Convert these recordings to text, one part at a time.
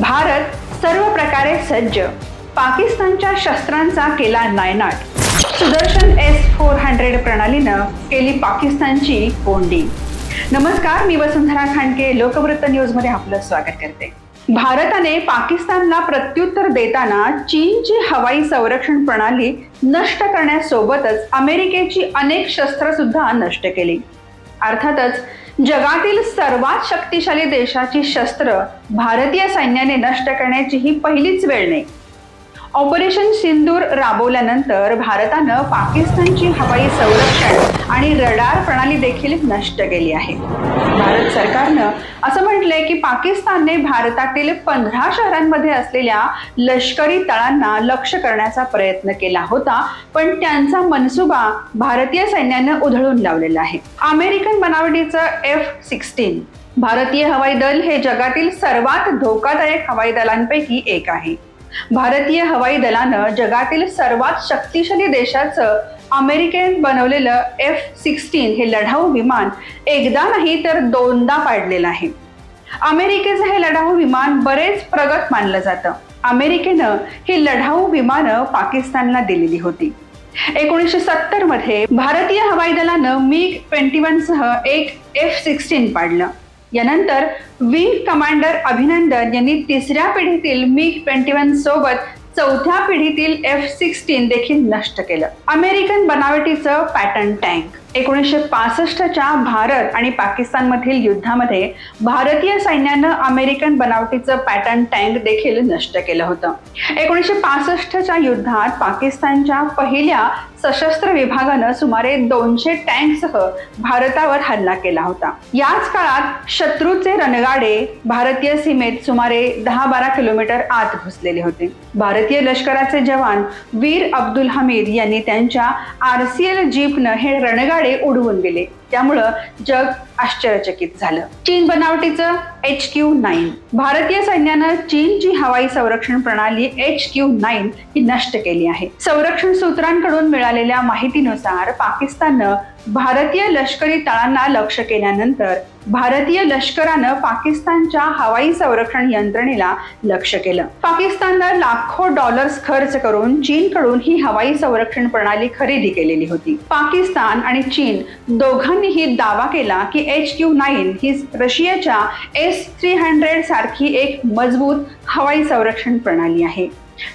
भारत सर्व प्रकारे सज्ज. पाकिस्तानच्या शस्त्रांचा केला नायनाट. सुदर्शन एस फोर हंड्रेड प्रणालीनं केली पाकिस्तानची कोंडी. नमस्कार मी वसुंधरा खांडके लोकवृत्त न्यूजमध्ये आपलं स्वागत करते. भारताने पाकिस्तानला प्रत्युत्तर देताना चीनची हवाई संरक्षण प्रणाली नष्ट करण्यासोबतच अमेरिकेची अनेक शस्त्र सुद्धा नष्ट केली. अर्थातच जगातील सर्वात शक्तिशाली देशाची शस्त्र भारतीय सैन्याने नष्ट करण्याची ही पहिलीच वेळ नाही. ऑपरेशन सिंदूर राबवल्यानंतर भारतानं पाकिस्तानची हवाई संरक्षण आणि रडार प्रणाली देखील नष्ट केली आहे. भारत सरकारनं असं म्हटलंय की पाकिस्तानने भारतातील पंधरा शहरांमध्ये असलेल्या लष्करी तळांना लक्ष करण्याचा प्रयत्न केला होता पण त्यांचा मनसुबा भारतीय सैन्यानं उधळून लावलेला आहे. अमेरिकन बनावटीचं एफ सिक्स्टीन भारतीय हवाई दल हे जगातील सर्वात धोकादायक हवाई दलांपैकी एक आहे. भारतीय हवाई दलानं जगातील सर्वात शक्तिशाली देशाचं अमेरिकेत बनवलेलं एफ सिक्स्टीन हे लढाऊ विमान एकदा नाही तर दोनदा पाडलेलं आहे. अमेरिकेचं हे लढाऊ विमान बरेच प्रगत मानलं जातं. अमेरिकेनं ही लढाऊ विमानं पाकिस्तानला दिलेली होती. एकोणीसशे सत्तरमध्ये भारतीय हवाई दलानं मिग ट्वेंटी वन सह एक एफ सिक्स्टीन पाडलं. यानंतर विंग कमांडर अभिनंदन यांनी तिसऱ्या पिढीतील मिग ट्वेंटी वन सोबत चौथ्या पिढीतील एफ सिक्स्टीन देखील नष्ट केलं. अमेरिकन बनावटीचं पॅटर्न टँक एकोणीसशे पासष्टच्या भारत आणि पाकिस्तानमधील युद्धामध्ये भारतीय सैन्यानं अमेरिकन बनावटीचं पॅटर्न टँक देखील नष्ट केलं होतं. एकोणीसशे पासष्टच्या युद्धात पाकिस्तानच्या पहिल्या सशस्त्र विभागानं सुमारे दोनशे टँकसह भारतावर हल्ला केला होता. याच काळात शत्रूचे रणगाडे भारतीय सीमेत सुमारे दहा बारा किलोमीटर आत घुसलेले होते. भारतीय लष्कराचे जवान वीर अब्दुल हमीद यांनी त्यांच्या आरसीएल जीपनं हे रणगाडे उडवून दिले. त्यामुळं जग आश्चर्यचकित झालं. चीन बनावटीचं एच क्यू नाईन. भारतीय सैन्यानं चीनची हवाई संरक्षण प्रणाली एच क्यू नाईन ही नष्ट केली आहे. संरक्षण सूत्रांकडून मिळालेल्या माहितीनुसार पाकिस्ताननं भारतीय लष्करी तळांना लक्ष केल्यानंतर भारतीय लष्करानं पाकिस्तानच्या हवाई संरक्षण यंत्रणेला लक्ष केलं. पाकिस्ताननं लाखो डॉलर्स खर्च करून चीनकडून ही हवाई संरक्षण प्रणाली खरेदी केलेली होती. पाकिस्तान आणि चीन दोघांनीही दावा केला की एच क्यू नाईन ही रशियाच्या एस थ्री हंड्रेड सारखी एक मजबूत हवाई संरक्षण प्रणाली आहे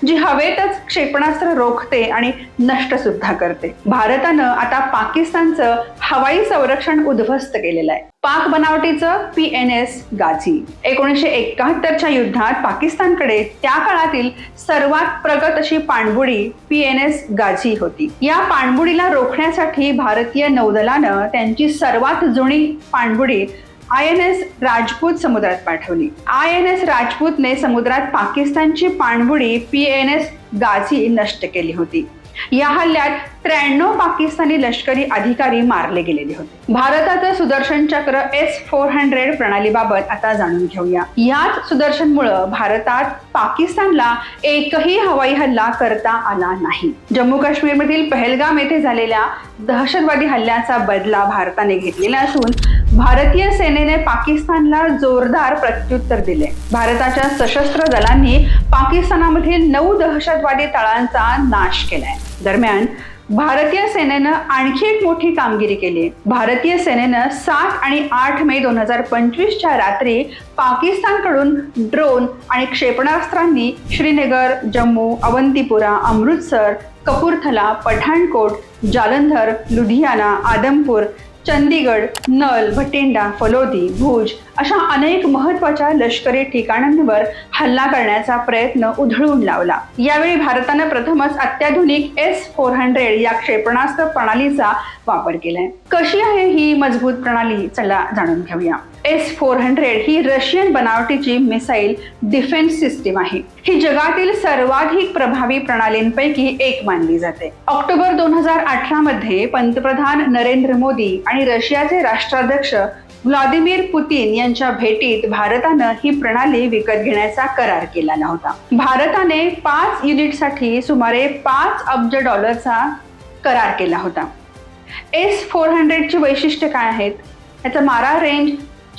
जी हवेतच क्षेपणास्त्र रोखते आणि नष्ट सुद्धा करते. भारतानं आता पाकिस्तानचं हवाई संरक्षण उद्ध्वस्त केलेलं आहे. पाक बनावटीचं पी एन एस गाझी. एकोणीसशे एकाहत्तरच्या युद्धात पाकिस्तानकडे त्या काळातील सर्वात प्रगत अशी पाणबुडी पी एन एस गाझी होती. या पाणबुडीला रोखण्यासाठी भारतीय नौदलानं त्यांची सर्वात जुनी पाणबुडी आय एन एस राजपूत समुद्रात पाठवली. आय एन एस राजपूतने समुद्रात पाकिस्तानची पाणबुडी पी एन एस गाझी नष्ट केली होती. या हल्ल्यात त्र्याण्णव पाकिस्तानी लष्करी अधिकारी मारले गेलेले होते. भारताचं सुदर्शन चक्र एस फोर हंड्रेड प्रणालीबाबत आता जाणून घेऊया. याच सुदर्शनमुळं भारतात पाकिस्तानला एकही हवाई हल्ला करता आला नाही. जम्मू काश्मीरमधील पहलगाम येथे झालेल्या दहशतवादी हल्ल्याचा बदला भारताने घेतलेला असून भारतीय सेनेने पाकिस्तानला जोरदार प्रत्युत्तर दिले. भारताच्या सशस्त्र दलांनी पाकिस्तानामधील नऊ दहशतवादी तळांचा नाश केलाय. दरम्यान भारतीय सेनेनं आणखी एक मोठी कामगिरी केली. भारतीय सेनेनं सात आणि आठ मे दोन हजार पंचवीसच्या रात्री पाकिस्तानकडून ड्रोन आणि क्षेपणास्त्रांनी श्रीनगर जम्मू अवंतीपुरा अमृतसर कपूरथला पठाणकोट जालंधर लुधियाना आदमपूर चंदीगड नल भटिंडा फलोदी भुज अशा अनेक महत्त्वाच्या लष्करी ठिकाणांवर हल्ला करण्याचा प्रयत्न उधळून लावला. यावेळी भारतानं प्रथमच अत्याधुनिक एस फोर हंड्रेड या क्षेपणास्त्र प्रणालीचा वापर केलाय. कशी आहे ही मजबूत प्रणाली? चला जाणून घेऊया. एस फोर हंड्रेड ही रशियन बनावटीची मिसाईल डिफेन्स सिस्टीम आहे. ही जगातील सर्वाधिक प्रभावी प्रणालींपैकी एक मानली जाते. ऑक्टोबर दोन हजार अठरा मध्ये पंतप्रधान नरेंद्र मोदी आणि रशियाचे राष्ट्राध्यक्ष व्लादिमीर पुतीन यांच्या भेटीत भारतानं ही प्रणाली विकत घेण्याचा करार केलेला होता. भारताने पाच युनिटसाठी सुमारे पाच अब्ज डॉलरचा करार केला होता. एस फोर हंड्रेडची वैशिष्ट्य काय आहेत? याचा मारा रेंज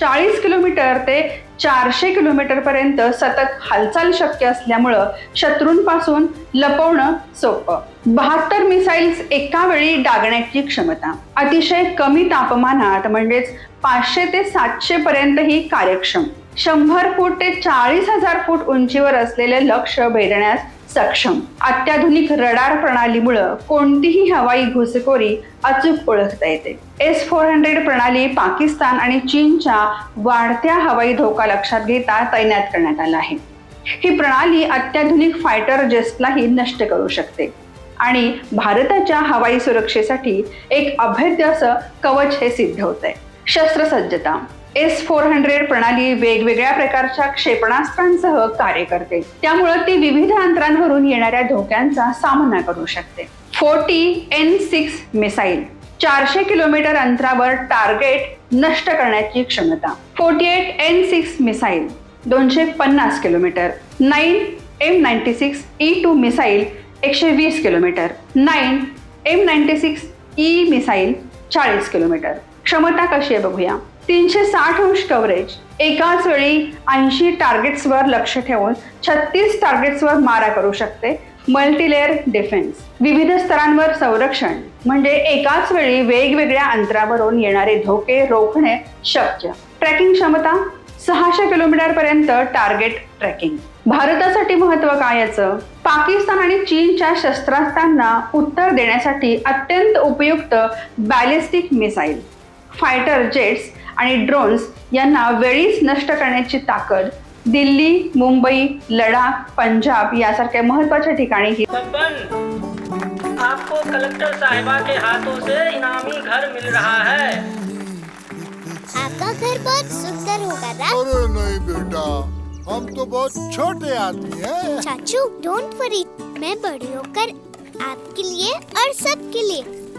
चाळीस किलोमीटर ते चारशे किलोमीटर पर्यंत सतत हालचाल शक्य असल्यामुळं शत्रूंपासून लपवणं सोपं. बहात्तर मिसाईल्स एका वेळी डागण्याची क्षमता. अतिशय कमी तापमानात म्हणजेच पाचशे ते सातशे पर्यंत ही कार्यक्षम. शंभर फूट ते चाळीस हजार फूट उंचीवर असलेले लक्ष भेदण्यास सक्षम. अत्याधुनिक रडार प्रणालीमुळं कोणतीही हवाई घुसखोरी अचूक ओळखता येते. एस फोर हंड्रेड प्रणाली पाकिस्तान आणि चीनच्या वाढत्या हवाई धोका लक्षात घेता तैनात करण्यात आला आहे. ही प्रणाली अत्याधुनिक फायटर जेट्सलाही नष्ट करू शकते. आणि भारताच्या हवाई सुरक्षेसाठी एक अभेद्य असं कवच हे सिद्ध होत आहे शस्त्रसज्जता. एस फोर हंड्रेड प्रणाली वेगवेगळ्या प्रकारच्या क्षेपणास्त्रांसह कार्य करते. त्यामुळं ती विविध अंतरांवरून येणाऱ्या धोक्यांचा सामना करू शकते. Forty N six missile. चारशे किलोमीटर अंतरावर टार्गेट नष्ट करण्याची क्षमता. Forty eight N six missile. दोनशे पन्नास kilometre. Nine M ninety six E two missile. एकशे वीस kilometre. Nine M ninety six E missile. चाळीस किलोमीटर. क्षमता कशी आहे बघूया. तीनशे साठ अंश कव्हरेज एकाच वेळी ऐंशी टार्गेट्सवर लक्ष ठेवून छत्तीस टार्गेट्सवर मारा करू शकते. मल्टीलेअर डिफेन्स विविध स्तरांवर संरक्षण. म्हणजे एकाच वेळी वेगवेगळ्या अंतरावरून येणारे धोके रोखणे शक्य. ट्रॅकिंग क्षमता? सहाशे किलोमीटर पर्यंत टार्गेट ट्रॅकिंग भारतासाठी महत्त्व काय याचं? पाकिस्तान आणि चीनच्या शस्त्रास्त्रांना उत्तर देण्यासाठी अत्यंत उपयुक्त बॅलिस्टिक मिसाईल फायटर जेट्स आणि ड्रोन्स यांना वेळीच नष्ट करण्याची ताकद दिल्ली मुंबई लडाख पंजाब यासारख्या महत्त्वाच्या ठिकाणी ही आपको कलेक्टर साहिबा के हाथों से इनामी घर मिल रहा है। आपका घर बहुत सुंदर होगा ना अरे नहीं बेटा हम तो बहुत छोटे आदमी हैं। चाचू डोंट वरी मैं बड़ी होकर आपके लिए और सबके लिए